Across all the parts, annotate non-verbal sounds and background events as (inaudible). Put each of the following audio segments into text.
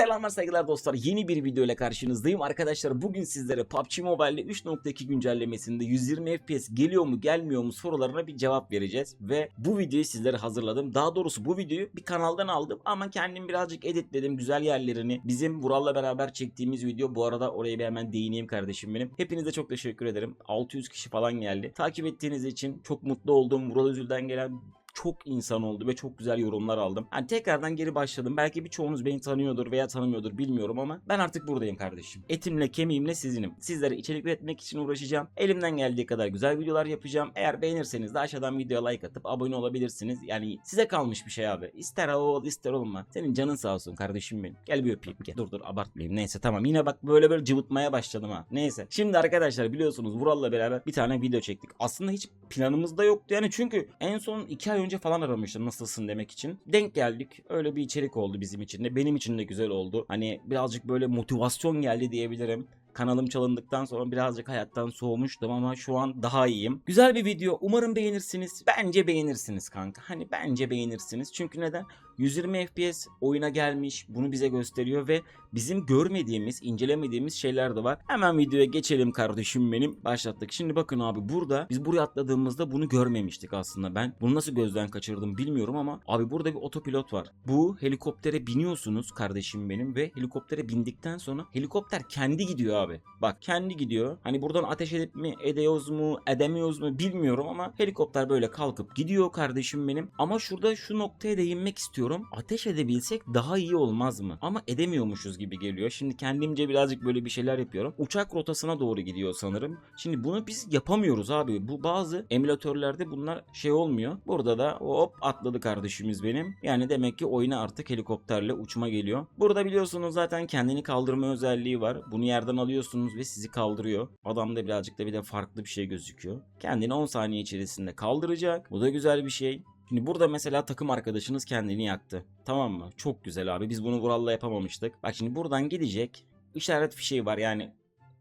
Selamlar saygılar dostlar. Yeni bir video ile karşınızdayım. Arkadaşlar bugün sizlere PUBG Mobile'de 3.2 güncellemesinde 120 FPS geliyor mu gelmiyor mu sorularına bir cevap vereceğiz. Ve bu videoyu sizlere hazırladım. Daha doğrusu bu videoyu bir kanaldan aldım ama kendim birazcık editledim. Güzel yerlerini. Bizim Vural'la beraber çektiğimiz video. Bu arada oraya bir hemen değineyim kardeşim benim. Hepinize çok teşekkür ederim. 600 kişi falan geldi. Takip ettiğiniz için çok mutlu oldum. Vural Üzül'den gelen çok insan oldu ve çok güzel yorumlar aldım. Hani tekrardan geri başladım. Belki birçoğunuz beni tanıyordur veya tanımıyordur bilmiyorum ama ben artık buradayım kardeşim. Etimle kemiğimle sizinim. Sizlere içerik üretmek için uğraşacağım. Elimden geldiği kadar güzel videolar yapacağım. Eğer beğenirseniz de aşağıdan videoya like atıp abone olabilirsiniz. Yani size kalmış bir şey abi. İster ol ister olma. Senin canın sağ olsun kardeşim benim. Gel bir öpeyim gel. Dur dur abartmayayım. Neyse tamam yine bak böyle böyle cıvıtmaya başladım ha. Neyse. Şimdi arkadaşlar biliyorsunuz Vural'la beraber bir tane video çektik. Aslında hiç planımızda yoktu yani çünkü en son 2 ay önce falan aramıştım nasılsın demek için. Denk geldik. Öyle bir içerik oldu bizim için de. Benim için de güzel oldu. Hani birazcık böyle motivasyon geldi diyebilirim. Kanalım çalındıktan sonra birazcık hayattan soğumuştum ama şu an daha iyiyim. Güzel bir video. Umarım beğenirsiniz. Bence beğenirsiniz kanka. Hani bence beğenirsiniz. Çünkü neden? 120 FPS oyuna gelmiş. Bunu bize gösteriyor ve bizim görmediğimiz, incelemediğimiz şeyler de var. Hemen videoya geçelim kardeşim benim. Başlattık. Şimdi bakın abi burada biz buraya atladığımızda bunu görmemiştik aslında. Ben bunu nasıl gözden kaçırdım bilmiyorum ama abi burada bir otopilot var. Bu helikoptere biniyorsunuz kardeşim benim ve helikoptere bindikten sonra helikopter kendi gidiyor abi. Bak kendi gidiyor. Hani buradan ateş edip mi ediyoruz mu edemiyoruz mu bilmiyorum ama helikopter böyle kalkıp gidiyor kardeşim benim. Ama şurada şu noktaya değinmek istiyorum. Ateş edebilsek daha iyi olmaz mı? Ama edemiyormuşuz gibi geliyor. Şimdi kendimce birazcık böyle bir şeyler yapıyorum. Uçak rotasına doğru gidiyor sanırım. Şimdi bunu biz yapamıyoruz abi. Bu bazı emülatörlerde bunlar şey olmuyor. Burada da hop atladı kardeşimiz benim. Yani demek ki oyuna artık helikopterle uçma geliyor. Burada biliyorsunuz zaten kendini kaldırma özelliği var. Bunu yerden alıyorsunuz ve sizi kaldırıyor. Adamda birazcık da bir de farklı bir şey gözüküyor. Kendini 10 saniye içerisinde kaldıracak. Bu da güzel bir şey. Şimdi burada mesela takım arkadaşınız kendini yaktı. Tamam mı? Çok güzel abi. Biz bunu Vural'la yapamamıştık. Bak şimdi buradan gidecek. İşaret fişeği var yani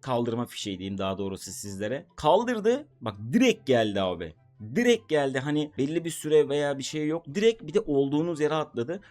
kaldırma fişeği diyeyim daha doğrusu sizlere. Kaldırdı. Bak direkt geldi abi. Direkt geldi hani belli bir süre veya bir şey yok. Direkt bir de olduğunuz yere atladı.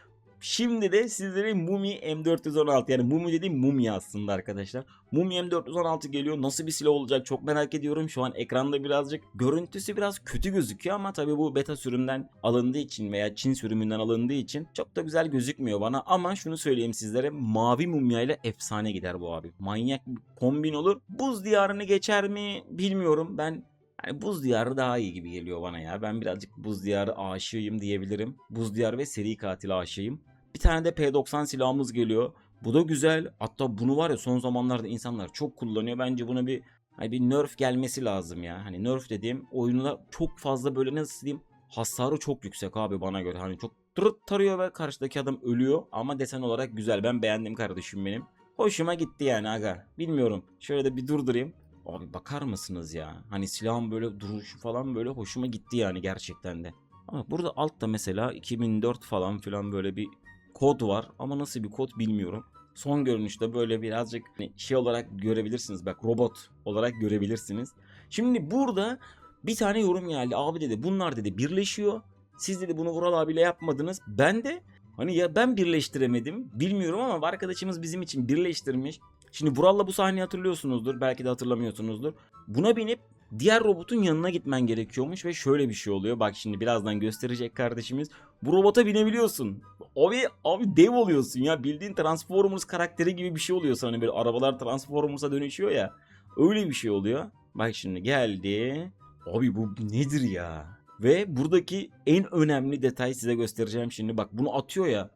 Şimdi de sizlere Mumi M416 yani Mumi dediğim Mumi aslında arkadaşlar. Mumi M416 geliyor. Nasıl bir silah olacak çok merak ediyorum. Şu an ekranda birazcık görüntüsü biraz kötü gözüküyor ama tabii bu beta sürümden alındığı için veya Çin sürümünden alındığı için çok da güzel gözükmüyor bana. Ama şunu söyleyeyim sizlere mavi mumya ile efsane gider bu abi. Manyak bir kombin olur. Buz diyarını geçer mi bilmiyorum. Ben yani buz diyarı daha iyi gibi geliyor bana ya. Ben birazcık buz diyarı aşığıyım diyebilirim. Buz diyarı ve seri katil aşığıyım. Bir tane de P90 silahımız geliyor. Bu da güzel. Hatta bunu var ya son zamanlarda insanlar çok kullanıyor. Bence buna bir hani bir nerf gelmesi lazım ya. Hani nerf dediğim oyununa çok fazla böyle nasıl diyeyim hasarı çok yüksek abi bana göre. Hani çok tırıt tarıyor ve karşıdaki adam ölüyor. Ama desen olarak güzel. Ben beğendim kardeşim benim. Hoşuma gitti yani aga. Bilmiyorum. Şöyle de bir durdurayım. Abi bakar mısınız ya? Hani silahın böyle duruşu falan böyle hoşuma gitti yani gerçekten de. Ama burada altta mesela 2004 falan filan böyle bir kod var ama nasıl bir kod bilmiyorum. Son görünüşte böyle birazcık hani şey olarak görebilirsiniz. Bak robot olarak görebilirsiniz. Şimdi burada bir tane yorum geldi. Abi dedi bunlar dedi birleşiyor. Siz dedi bunu Vural abiyle yapmadınız. Ben de hani ya ben birleştiremedim bilmiyorum ama arkadaşımız bizim için birleştirmiş. Şimdi Vural'la bu sahneyi hatırlıyorsunuzdur. Belki de hatırlamıyorsunuzdur. Buna binip diğer robotun yanına gitmen gerekiyormuş ve şöyle bir şey oluyor. Bak şimdi birazdan gösterecek kardeşimiz. Bu robota binebiliyorsun. Abi abi dev oluyorsun ya. Bildiğin Transformers karakteri gibi bir şey oluyor Hani böyle arabalar Transformers'a dönüşüyor ya. Öyle bir şey oluyor. Bak şimdi geldi. Abi bu nedir ya? Ve buradaki en önemli detay size göstereceğim şimdi. Bak bunu atıyor ya.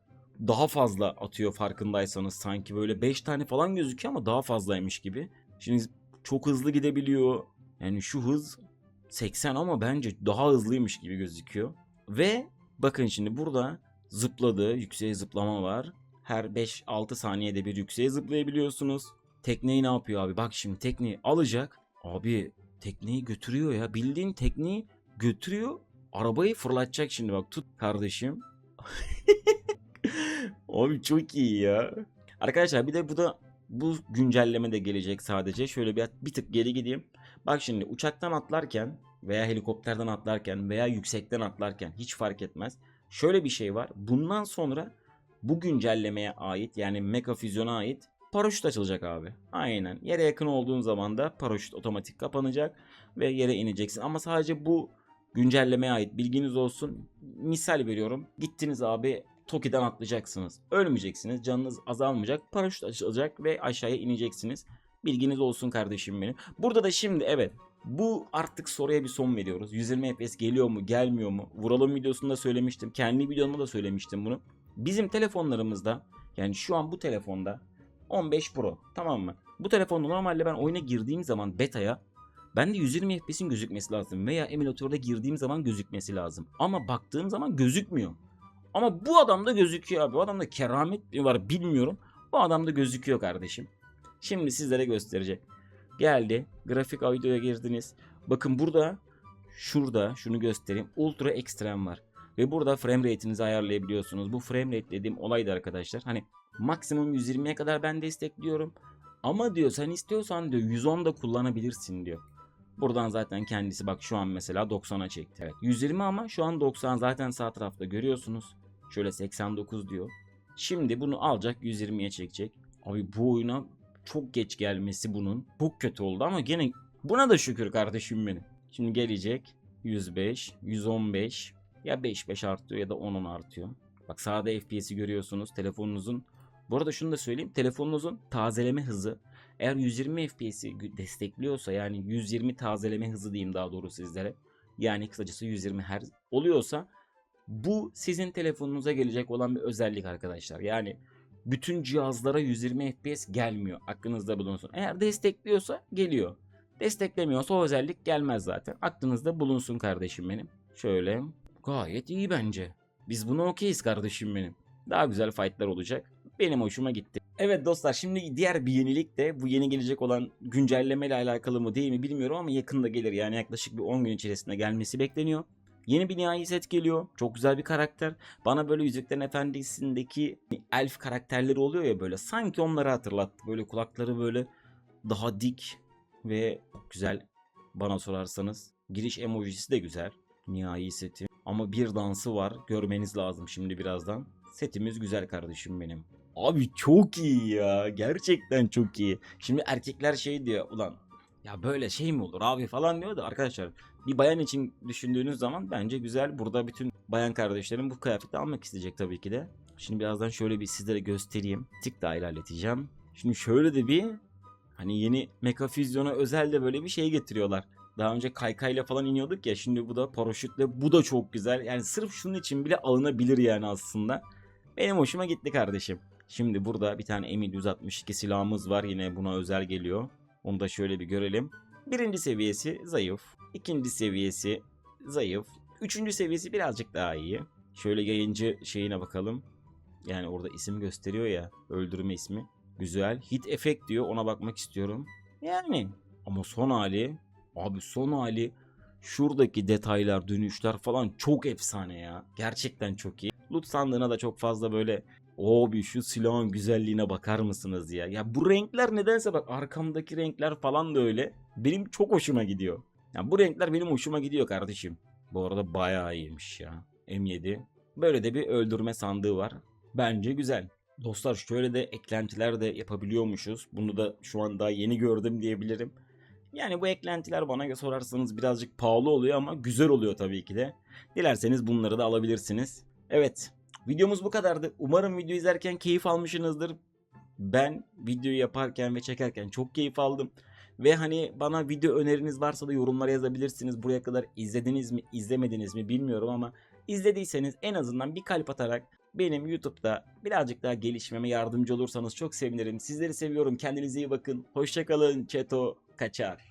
Daha fazla atıyor farkındaysanız sanki böyle 5 tane falan gözüküyor ama daha fazlaymış gibi. Şimdi çok hızlı gidebiliyor. Yani şu hız 80 ama bence daha hızlıymış gibi gözüküyor. Ve bakın şimdi burada zıpladı. Yükseğe zıplama var. Her 5-6 saniyede bir yükseğe zıplayabiliyorsunuz. Tekneyi ne yapıyor abi? Bak şimdi tekneyi alacak. Abi tekneyi götürüyor ya. Bildiğin tekneyi götürüyor. Arabayı fırlatacak şimdi bak tut kardeşim. (laughs) Abi çok iyi ya. Arkadaşlar bir de bu da bu güncelleme de gelecek sadece. Şöyle bir, bir tık geri gideyim. Bak şimdi uçaktan atlarken veya helikopterden atlarken veya yüksekten atlarken hiç fark etmez. Şöyle bir şey var. Bundan sonra bu güncellemeye ait yani Mega Fusion'a ait paraşüt açılacak abi. Aynen. Yere yakın olduğun zaman da paraşüt otomatik kapanacak ve yere ineceksin. Ama sadece bu güncellemeye ait bilginiz olsun. Misal veriyorum. Gittiniz abi Toki'den atlayacaksınız. Ölmeyeceksiniz. Canınız azalmayacak. Paraşüt açılacak ve aşağıya ineceksiniz. Bilginiz olsun kardeşim benim. Burada da şimdi evet bu artık soruya bir son veriyoruz. 120 FPS geliyor mu gelmiyor mu? Vuralım videosunda söylemiştim. Kendi videomda da söylemiştim bunu. Bizim telefonlarımızda yani şu an bu telefonda 15 Pro tamam mı? Bu telefonda normalde ben oyuna girdiğim zaman beta'ya bende 120 FPS'in gözükmesi lazım veya emülatörde girdiğim zaman gözükmesi lazım. Ama baktığım zaman gözükmüyor. Ama bu adamda gözüküyor abi. Bu adamda keramet mi var bilmiyorum. Bu adamda gözüküyor kardeşim. Şimdi sizlere gösterecek. Geldi. Grafik audio'ya girdiniz. Bakın burada şurada şunu göstereyim. Ultra Extreme var. Ve burada frame rate'inizi ayarlayabiliyorsunuz. Bu frame rate dediğim olaydı arkadaşlar. Hani maksimum 120'ye kadar ben destekliyorum. Ama diyor sen istiyorsan diyor 110 da kullanabilirsin diyor. Buradan zaten kendisi bak şu an mesela 90'a çekti. Evet 120 ama şu an 90 zaten sağ tarafta görüyorsunuz. Şöyle 89 diyor. Şimdi bunu alacak 120'ye çekecek. Abi bu oyuna çok geç gelmesi bunun. Çok kötü oldu ama gene buna da şükür kardeşim benim. Şimdi gelecek 105, 115 ya 5-5 artıyor ya da 10-10 artıyor. Bak sağda FPS'i görüyorsunuz telefonunuzun. Bu arada şunu da söyleyeyim. Telefonunuzun tazeleme hızı eğer 120 FPS'i destekliyorsa yani 120 tazeleme hızı diyeyim daha doğru sizlere. Yani kısacası 120 Hz oluyorsa bu sizin telefonunuza gelecek olan bir özellik arkadaşlar. Yani bütün cihazlara 120 FPS gelmiyor. Aklınızda bulunsun. Eğer destekliyorsa geliyor. Desteklemiyorsa o özellik gelmez zaten. Aklınızda bulunsun kardeşim benim. Şöyle gayet iyi bence. Biz buna okeyiz kardeşim benim. Daha güzel fightlar olacak. Benim hoşuma gitti. Evet dostlar şimdi diğer bir yenilik de bu yeni gelecek olan güncelleme ile alakalı mı değil mi bilmiyorum ama yakında gelir. Yani yaklaşık bir 10 gün içerisinde gelmesi bekleniyor. Yeni bir nihai set geliyor. Çok güzel bir karakter. Bana böyle Yüzüklerin Efendisi'ndeki elf karakterleri oluyor ya böyle. Sanki onları hatırlattı. Böyle kulakları böyle daha dik ve güzel bana sorarsanız. Giriş emojisi de güzel. Nihai seti. Ama bir dansı var. Görmeniz lazım şimdi birazdan. Setimiz güzel kardeşim benim. Abi çok iyi ya. Gerçekten çok iyi. Şimdi erkekler şey diyor. Ulan ya böyle şey mi olur abi falan diyor da arkadaşlar bir bayan için düşündüğünüz zaman bence güzel. Burada bütün bayan kardeşlerim bu kıyafeti almak isteyecek tabii ki de. Şimdi birazdan şöyle bir sizlere göstereyim. Tik daha ilerleteceğim. Şimdi şöyle de bir hani yeni Mecha Fusion'a özel de böyle bir şey getiriyorlar. Daha önce kaykayla falan iniyorduk ya şimdi bu da paraşütle bu da çok güzel. Yani sırf şunun için bile alınabilir yani aslında. Benim hoşuma gitti kardeşim. Şimdi burada bir tane M762 silahımız var yine buna özel geliyor. Onu da şöyle bir görelim. Birinci seviyesi zayıf. ikinci seviyesi zayıf. Üçüncü seviyesi birazcık daha iyi. Şöyle yayıncı şeyine bakalım. Yani orada isim gösteriyor ya. Öldürme ismi. Güzel. Hit efekt diyor. Ona bakmak istiyorum. Yani. Ama son hali. Abi son hali. Şuradaki detaylar, dönüşler falan çok efsane ya. Gerçekten çok iyi. Loot sandığına da çok fazla böyle Abi şu silahın güzelliğine bakar mısınız ya? Ya bu renkler nedense bak arkamdaki renkler falan da öyle. Benim çok hoşuma gidiyor. Ya bu renkler benim hoşuma gidiyor kardeşim. Bu arada bayağı iyiymiş ya. M7. Böyle de bir öldürme sandığı var. Bence güzel. Dostlar şöyle de eklentiler de yapabiliyormuşuz. Bunu da şu an daha yeni gördüm diyebilirim. Yani bu eklentiler bana sorarsanız birazcık pahalı oluyor ama güzel oluyor tabii ki de. Dilerseniz bunları da alabilirsiniz. Evet Videomuz bu kadardı. Umarım video izlerken keyif almışsınızdır. Ben videoyu yaparken ve çekerken çok keyif aldım. Ve hani bana video öneriniz varsa da yorumlara yazabilirsiniz. Buraya kadar izlediniz mi, izlemediniz mi bilmiyorum ama izlediyseniz en azından bir kalp atarak benim YouTube'da birazcık daha gelişmeme yardımcı olursanız çok sevinirim. Sizleri seviyorum. Kendinize iyi bakın. Hoşçakalın. Çeto catch up.